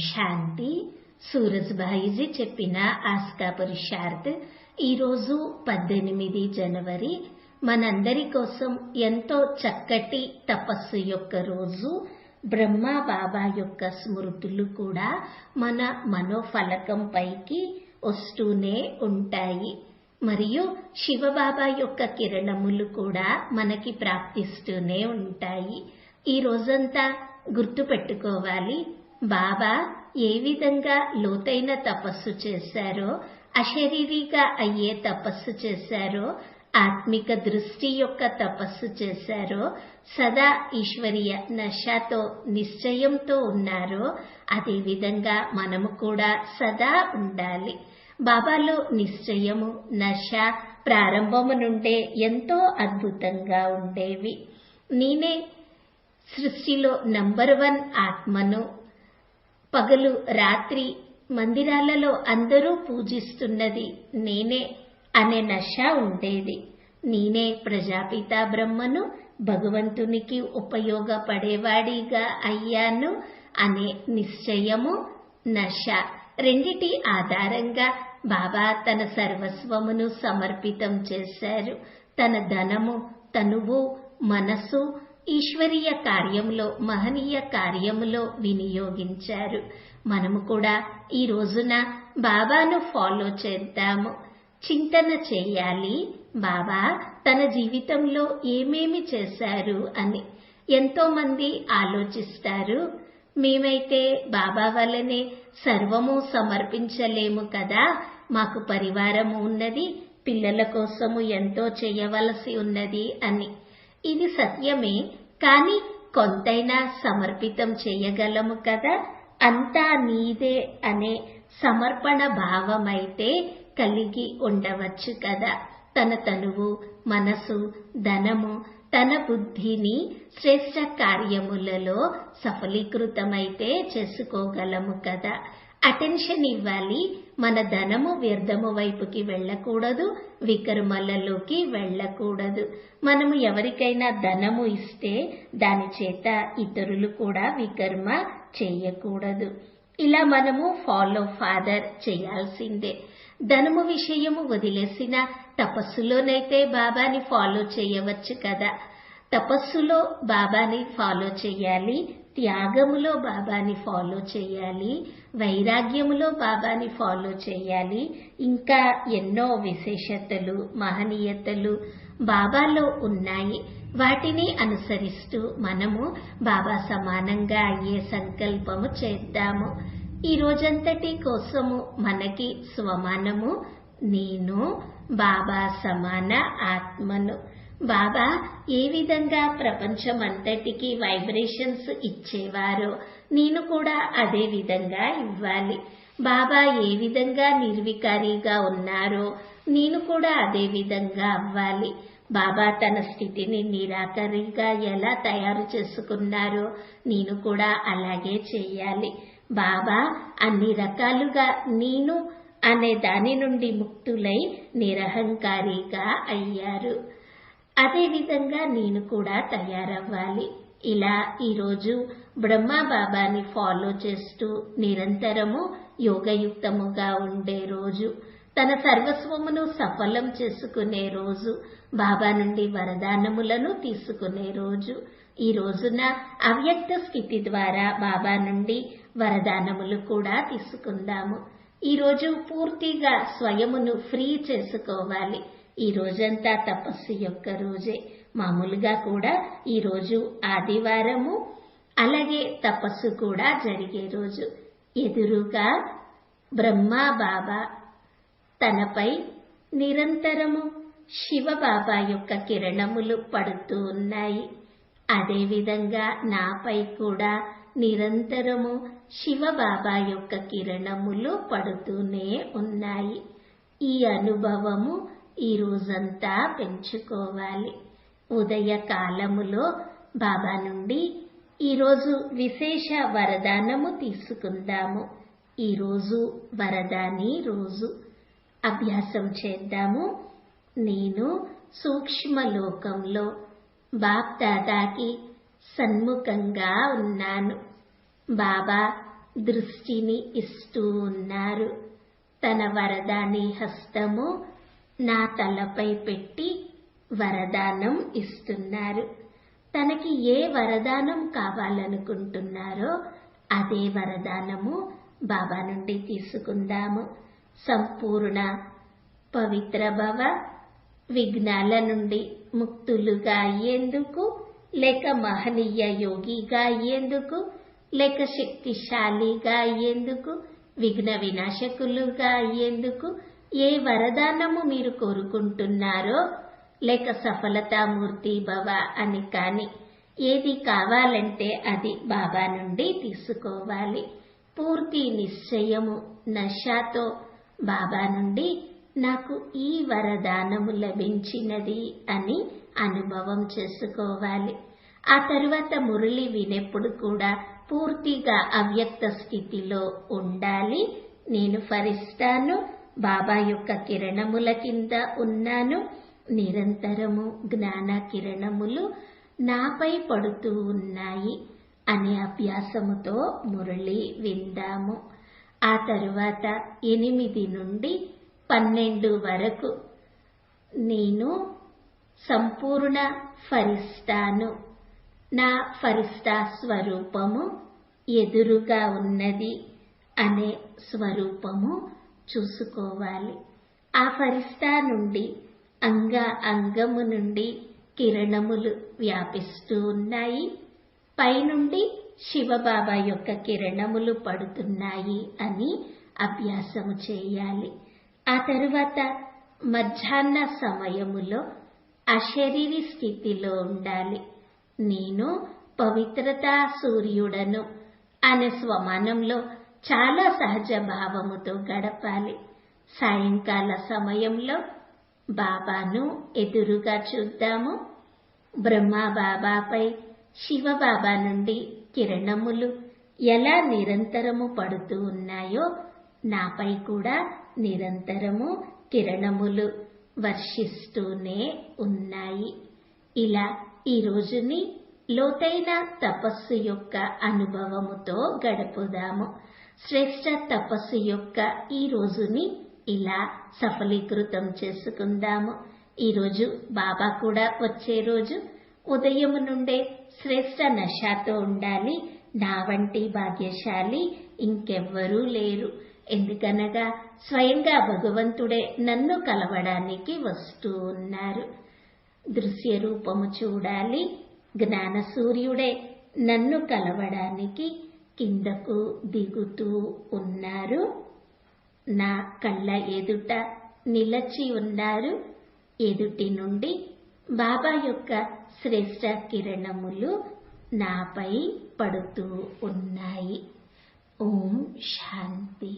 శాంతి. సూరజ్భాయిజీ చెప్పిన ఆస్కా పురుషార్థ్ ఈరోజు పద్దెనిమిది జనవరి. మనందరి కోసం ఎంతో చక్కటి తపస్సు యొక్క రోజు. బ్రహ్మ బాబా యొక్క స్మృతులు కూడా మన మనోఫలకం పైకి వస్తూనే ఉంటాయి. మరియు శివబాబా యొక్క కిరణములు కూడా మనకి ప్రాప్తిస్తూనే ఉంటాయి. ఈ రోజంతా గుర్తు పెట్టుకోవాలి బాబా ఏ విధంగా లోతైన తపస్సు చేశారో అశరీరిగా అయ్యే తపస్సు చేశారో ఆత్మిక దృష్టి యొక్క తపస్సు చేశారో సదా ఈశ్వరీయ నషతో నిశ్చయంతో ఉన్నారో అదేవిధంగా మనము కూడా సదా ఉండాలి. బాబాలో నిశ్చయము నష ప్రారంభము నుండే ఎంతో అద్భుతంగా ఉండేవి. నేనే సృష్టిలో నంబర్ వన్ ఆత్మను పగలు రాత్రి మందిరాలలో అందరూ పూజిస్తున్నది నేనే అనే నష ఉండేది. నేనే ప్రజాపిత బ్రహ్మను భగవంతునికి ఉపయోగపడేవాడిగా అయ్యాను అనే నిశ్చయము నష రెండిటి ఆధారంగా బాబా తన సర్వస్వమును సమర్పితం చేశారు. తన ధనము తనువు మనసు ఈశ్వరీయ కార్యంలో మహనీయ కార్యములో వినియోగించారు. మనము కూడా ఈ రోజున బాబాను ఫాలో చేద్దాము. చింతన చేయాలి. బాబా తన జీవితంలో ఏమేమి చేశారు అని ఎంతో మంది ఆలోచిస్తారు. మేమైతే బాబా వల్లనే సర్వము సమర్పించలేము కదా. మాకు పరివారము ఉన్నది. పిల్లల కోసము ఎంతో చేయవలసి ఉన్నది అని. ఇది సత్యమే. కానీ కొంతైనా సమర్పితం చేయగలము కదా? అంతా నీదే అనే సమర్పణ భావమైతే కలిగి ఉండవచ్చు కదా? తన తనువు మనసు ధనము తన బుద్ధిని శ్రేష్ట కార్యములలో సఫలీకృతమైతే చేసుకోగలము కదా? అటెన్షన్ ఇవ్వాలి. మన ధనము వ్యర్థము వైపుకి వెళ్ళకూడదు. వికర్మలలోకి వెళ్ళకూడదు. మనము ఎవరికైనా ధనము ఇస్తే దాని చేత ఇతరులు కూడా వికర్మ చేయకూడదు. ఇలా మనము ఫాలో ఫాదర్ చేయాల్సిందే. ధనము విషయము వదిలేసిన తపస్సులోనైతే బాబాని ఫాలో చేయవచ్చు కదా. తపస్సులో బాబాని ఫాలో చేయాలి. త్యాగములో బాబాని ఫాలో చేయాలి వైరాగ్యములో బాబాని ఫాలో చేయాలి ఇంకా ఎన్నో విశేషతలు మహనీయతలు బాబాలో ఉన్నాయి. వాటిని అనుసరిస్తూ మనము బాబా సమానంగా అయ్యే సంకల్పము చేద్దాము. ఈ రోజంతటి కోసము మనకి స్వమానము నేను బాబా సమాన ఆత్మను. బాబా ఏ విధంగా ప్రపంచమంతటికి వైబ్రేషన్స్ ఇచ్చేవారో. నేను కూడా అదే విధంగా ఇవ్వాలి. బాబా ఏ విధంగా నిర్వికారిగా ఉన్నారో నేను కూడా అదే విధంగా అవ్వాలి. బాబా తన స్థితిని నిరాకరిగా ఎలా తయారు చేసుకున్నారో నేను కూడా అలాగే చేయాలి. బాబా అన్ని రకాలుగా నేను అనే దాని నుండి ముక్తులై నిరహంకారిగా అయ్యారు. అదేవిధంగా నేను కూడా తయారవ్వాలి. ఇలా ఈరోజు బ్రహ్మ బాబాని ఫాలో చేస్తూ నిరంతరము యోగయుక్తముగా ఉండే రోజు తన సర్వస్వమును సఫలం చేసుకునే రోజు బాబా నుండి వరదానములను తీసుకునే రోజు ఈ రోజున అవ్యక్త స్థితి ద్వారా బాబా నుండి వరదానములు కూడా తీసుకుందాము. ఈ రోజు పూర్తిగా స్వయమును ఫ్రీ చేసుకోవాలి. ఈ రోజంతా తపస్సు యొక్క రోజే. మామూలుగా కూడా ఈరోజు ఆదివారము అలాగే తపస్సు కూడా జరిగే రోజు. ఎదురుగా బ్రహ్మా బాబా తనపై నిరంతరము శివబాబా యొక్క కిరణములు పడుతూ ఉన్నాయి. అదేవిధంగా నాపై కూడా నిరంతరము శివబాబా యొక్క కిరణములు పడుతూనే ఉన్నాయి. ఈ అనుభవము ఈ రోజంతా పెంచుకోవాలి. ఉదయకాలములో బాబా నుండి ఈరోజు విశేష వరదానము తీసుకుందాము. ఈరోజు వరదాని రోజు. అభ్యాసం చేద్దాము. నేను సూక్ష్మలోకంలో బాప్ దాదాకి సన్ముఖంగా ఉన్నాను. బాబా దృష్టిని ఇస్తూ ఉన్నారు. తన వరదాని హస్తము నా తలపై పెట్టి వరదానం ఇస్తున్నారు. తనకి ఏ వరదానం కావాలనుకుంటున్నారో అదే వరదానము బాబా నుండి తీసుకుందాము. సంపూర్ణ పవిత్ర భవ విఘ్నాల నుండి ముక్తులుగా అయ్యేందుకు లేక మహనీయ యోగిగా అయ్యేందుకు లేక శక్తిశాలిగా అయ్యేందుకు విఘ్న వినాశకులుగా అయ్యేందుకు ఏ వరదానము మీరు కోరుకుంటున్నారో లేక సఫలతామూర్తి భవ అని కాని ఏది కావాలంటే అది బాబా నుండి తీసుకోవాలి. పూర్తి నిశ్చయము నషాతో బాబా నుండి నాకు ఈ వరదానము లభించినది అని అనుభవం చేసుకోవాలి. ఆ తరువాత మురళి వినెప్పుడు కూడా పూర్తిగా అవ్యక్త స్థితిలో ఉండాలి. నేను ఫరిస్తాను బాబా యొక్క కిరణముల కింద ఉన్నాను. నిరంతరము జ్ఞాన కిరణములు నాపై పడుతూ ఉన్నాయి అనే అభ్యాసముతో మురళి విందాము. ఆ తరువాత ఎనిమిది నుండి పన్నెండు వరకు నేను సంపూర్ణ ఫరిస్తాను. నా ఫరిస్తా స్వరూపము ఎదురుగా ఉన్నది అనే స్వరూపము చూసుకోవాలి. ఆ ఫరిస్తా నుండి అంగ అంగము నుండి కిరణములు వ్యాపిస్తూ ఉన్నాయి. పైనుండి శివబాబా యొక్క కిరణములు పడుతున్నాయి అని అభ్యాసము చేయాలి. ఆ తరువాత మధ్యాహ్న సమయములో అశరీరి స్థితిలో ఉండాలి. నేను పవిత్రతా సూర్యుడను అనే స్వమానంలో చాలా సహజ భావముతో గడపాలి. సాయంకాల సమయంలో బాబాను ఎదురుగా చూద్దాము. బ్రహ్మా బాబాపై శివబాబా నుండి కిరణములు ఎలా నిరంతరము పడుతూ ఉన్నాయో నాపై కూడా నిరంతరము కిరణములు వర్షిస్తూనే ఉన్నాయి. ఇలా ఈ రోజుని లోతైన తపస్సు యొక్క అనుభవముతో గడుపుదాము. శ్రేష్ట తపస్సు యొక్క ఈ రోజుని ఇలా సఫలీకృతం చేసుకుందాము. ఈరోజు బాబా కూడా వచ్చే రోజు ఉదయం నుండే శ్రేష్ట నషాతో ఉండాలి. నా వంటి భాగ్యశాలి ఇంకెవ్వరూ లేరు. ఎందుకనగా స్వయంగా భగవంతుడే నన్ను కలవడానికి వస్తూ ఉన్నారు. దృశ్య రూపము చూడాలి. జ్ఞాన సూర్యుడే నన్ను కలవడానికి కిందకు దిగుతూ ఉన్నారు. నా కళ్ళ ఎదుట నిలచి ఉన్నారు. ఎదుటి నుండి బాబా యొక్క శ్రేష్ట కిరణములు నాపై పడుతూ ఉన్నాయి. ఓం శాంతి.